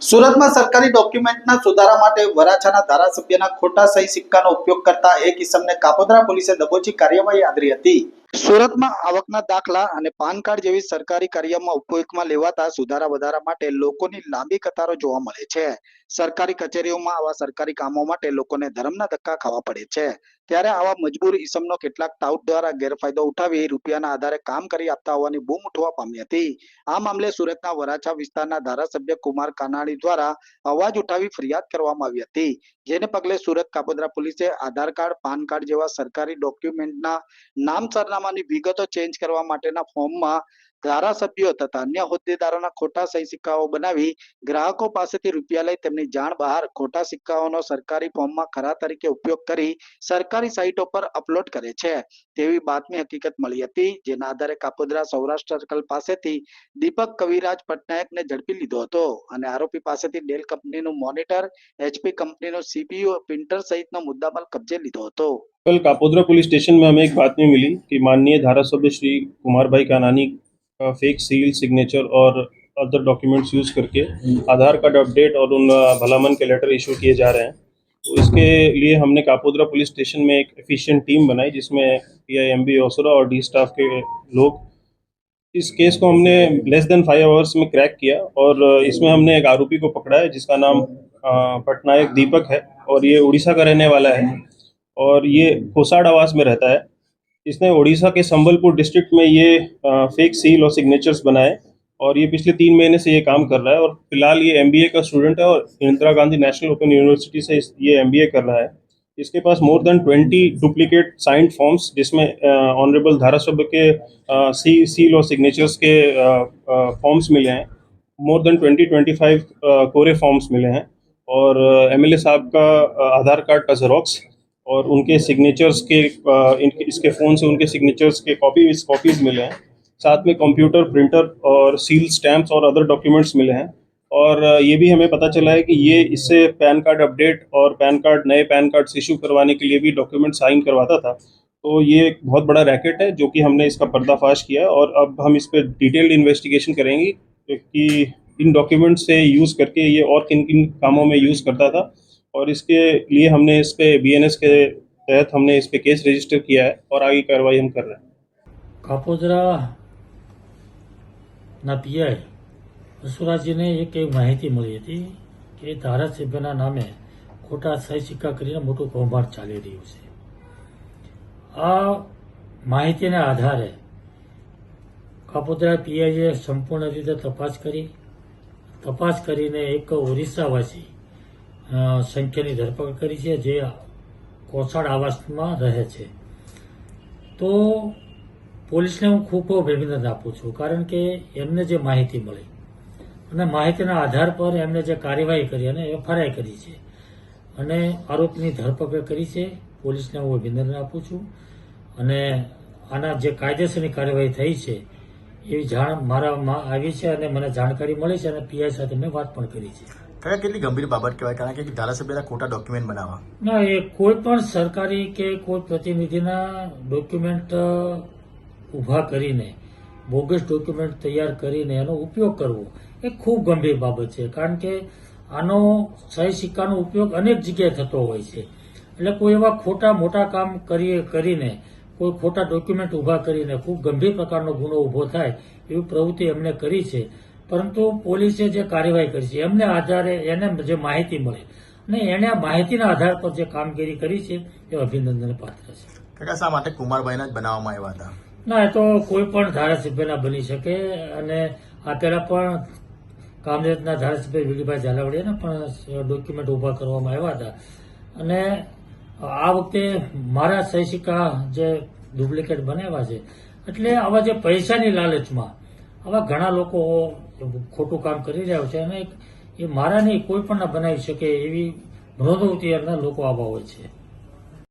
સુરતમાં સરકારી ડોક્યુમેન્ટના સુધારા માટે વરાછાના ધારાસભ્યના ખોટા સહી સિક્કાનો ઉપયોગ કરતા એક ઇસમને કાપોદરા પોલીસે દબોચી કાર્યવાહી આદરી હતી. સુરતમાં આવકના દાખલા અને પાન કાર્ડ જેવી સરકારી કાર્યમાં ઉપયોગમાં લેવાતા સુધારા વધારા માટે લોકોની લાંબી કતારો જોવા મળે છે. સરકારી કચેરીઓમાં આવા સરકારી કામો માટે લોકોને ધર્મના ધક્કા ખાવા પડે છે. ત્યારે આવા મજબૂર ઇસમનો કેટલાક ટાઉટ દ્વારા ગેરફાયદો ઉઠાવી રૂપિયાના આધારે કામ કરી આપતા હોવાની બૂમ ઉઠવા પામી હતી. આ મામલે સુરતના વરાછા વિસ્તારના ધારાસભ્ય કુમાર કાનાણી દ્વારા અવાજ ઉઠાવી ફરિયાદ કરવામાં આવી હતી. જેને પગલે સુરત કાપોદ્રા પોલીસે આધાર કાર્ડ, પાન કાર્ડ જેવા સરકારી ડોક્યુમેન્ટના નામ સરનામાની વિગતો ચેન્જ કરવા માટેના ફોર્મમાં ધારાસભ્યો તથા અન્ય હોદ્દેદારોના ખોટા સહી સિક્કાઓ બનાવી ગ્રાહકો પાસેથી રૂપિયા લઈ તેમની જાણ બહાર ખોટા સિક્કાઓનો સરકારી ફોર્મમાં ખરા તરીકે ઉપયોગ કરી સરકારી સાઇટો પર અપલોડ કરે છે તેવી બાતમી હકીકત મળી હતી જેના આધારે કાપોદ્રા સૌરાષ્ટ્ર સર્કલ પાસેથી દીપક કવિરાજ પટનાયકને ઝડપી લીધો હતો અને આરોપી પાસેથી ડેલ કંપનીનું મોનિટર એચપી કંપનીનું સીપીયુ પ્રિન્ટર સહિતનો મુદ્દામાલ કબજે લીધો હતો कल कापोद्रा पुलिस स्टेशन में हमें एक बातमी मिली कि माननीय धारासभ्य श्री कुमार भाई कानानी का फेक सील सिग्नेचर और अदर डॉक्यूमेंट्स यूज़ करके आधार कार्ड अपडेट और उन भलामन के लेटर इशू किए जा रहे हैं। तो इसके लिए हमने कापोद्रा पुलिस स्टेशन में एक एफिशिएंट टीम बनाई, जिसमें पी आई एम बी ओसरा और डी स्टाफ के लोग। इस केस को हमने लेस देन फाइव आवर्स में क्रैक किया और इसमें हमने एक आरोपी को पकड़ा है, जिसका नाम पटनायक दीपक है और ये उड़ीसा का रहने वाला है और ये कोसाड आवास में रहता है। इसने उड़ीसा के संबलपुर डिस्ट्रिक्ट में ये फेक सील और सिग्नेचर्स बनाए और ये पिछले तीन महीने से ये काम कर रहा है और फ़िलहाल ये एमबीए का स्टूडेंट है और Indira Gandhi national open university से ये एमबीए कर रहा है। इसके पास more than twenty duplicate signed forms जिसमें ऑनरेबल धारासभ्य के अ, सी सील और सिग्नेचर्स के फॉर्म्स मिले हैं। More than twenty twenty five कोरे फॉर्म्स मिले हैं और एमएलए साहब का आधार कार्ड का जेरोक्स और उनके सिग्नेचर्स के इनके, इसके फ़ोन से उनके सिग्नेचर्स के कॉपीज कॉपीज़ मिले हैं। साथ में कंप्यूटर प्रिंटर और सील स्टैम्प्स और अदर डॉक्यूमेंट्स मिले हैं। और ये भी हमें पता चला है कि ये इससे पैन कार्ड अपडेट और पैन कार्ड नए पैन कार्ड्स इशू करवाने के लिए भी डॉक्यूमेंट साइन करवाता था। तो ये एक बहुत बड़ा रैकेट है, जो कि हमने इसका पर्दाफाश किया और अब हम इस पर डिटेल्ड इन्वेस्टिगेशन करेंगे कि इन डॉक्यूमेंट्स से यूज़ करके ये और किन किन कामों में यूज़ करता था। और इसके लिए हमने इस पे बी के तहत हमने इस पे केस रजिस्टर किया है और आगे कार्रवाई हम कर रहे हैं કાપોદરા ના પીઆઈ વસુરાજીને એક એવી માહિતી મળી હતી કે ધારાસભ્યના નામે ખોટા સહી સિક્કા કરીને મોટું કૌભાંડ ચાલી રહ્યું છે આ માહિતીના આધારે કાપોદરા પીઆઈએ સંપૂર્ણ રીતે તપાસ કરી તપાસ કરીને એક ઓરિસ્સાવાસી અ, સંખ્યાની ધરપકડ કરી છે, જે કોસાડ આવાસમાં રહે છે. તો પોલીસને હું ખૂબ ખૂબ અભિનંદન આપું છું, કારણ કે એમને જે માહિતી મળી અને માહિતીના આધાર પર એમને જે કાર્યવાહી કરી અને એફઆરઆઈ કરી છે અને આરોપની ધરપકડ કરી છે, પોલીસને હું અભિનંદન આપું છું. અને આના જે કાયદેસરની કાર્યવાહી થઈ છે, એવી જાણ મારામાં આવી છે અને મને જાણકારી મળી છે અને પીઆઈ સાથે મેં વાત પણ કરી છે. કયા કેટલી ગંભીર બાબત કહેવાય? કારણ કે ધારાસભ્યના ખોટા ડોક્યુમેન્ટ બનાવવા. ના, એ કોઈ પણ સરકારી કે કોઈ પ્રતિનિધિના ડોક્યુમેન્ટ ઊભા કરીને બોગસ ડોક્યુમેન્ટ તૈયાર કરીને એનો ઉપયોગ કરવો, એ ખૂબ ગંભીર બાબત છે. કારણ કે આનો સહી સિક્કાનો ઉપયોગ અનેક જગ્યાએ થતો હોય છે. એટલે કોઈ એવા ખોટા મોટા કામ કરીએ, કરીને, કોઈ ખોટા ડોક્યુમેન્ટ ઊભા કરીને ખૂબ ગંભીર પ્રકારનો ગુનો ઊભો થાય, એવી પ્રવૃત્તિ એમણે કરી છે. પરંતુ પોલીસે જે કાર્યવાહી કરી છે એમને આધારે એને જે માહિતી મળે અને એને આ માહિતીના આધાર પર જે કામગીરી કરી છે એ અભિનંદન પાત્ર છે. કાકા શા માટે કુમારભાઈના જ બનાવવામાં આવ્યા હતા? ના એ તો કોઈ પણ ધારાસભ્યના બની શકે અને આ પહેલા પણ કામરેજના ધારાસભ્ય વિલીભાઈ ઝાલાવડીયાના પણ ડોક્યુમેન્ટ ઊભા કરવામાં આવ્યા હતા. અને આ વખતે મારા સહી જે ડુપ્લિકેટ બનાવ્યા છે એટલે આવા જે પૈસાની લાલચમાં આવા ઘણા લોકો ખોટું કામ કરી રહ્યા છે. અને એ મારા નહીં કોઈ પણ બનાવી શકે એવી એમના લોકો આવા હોય છે.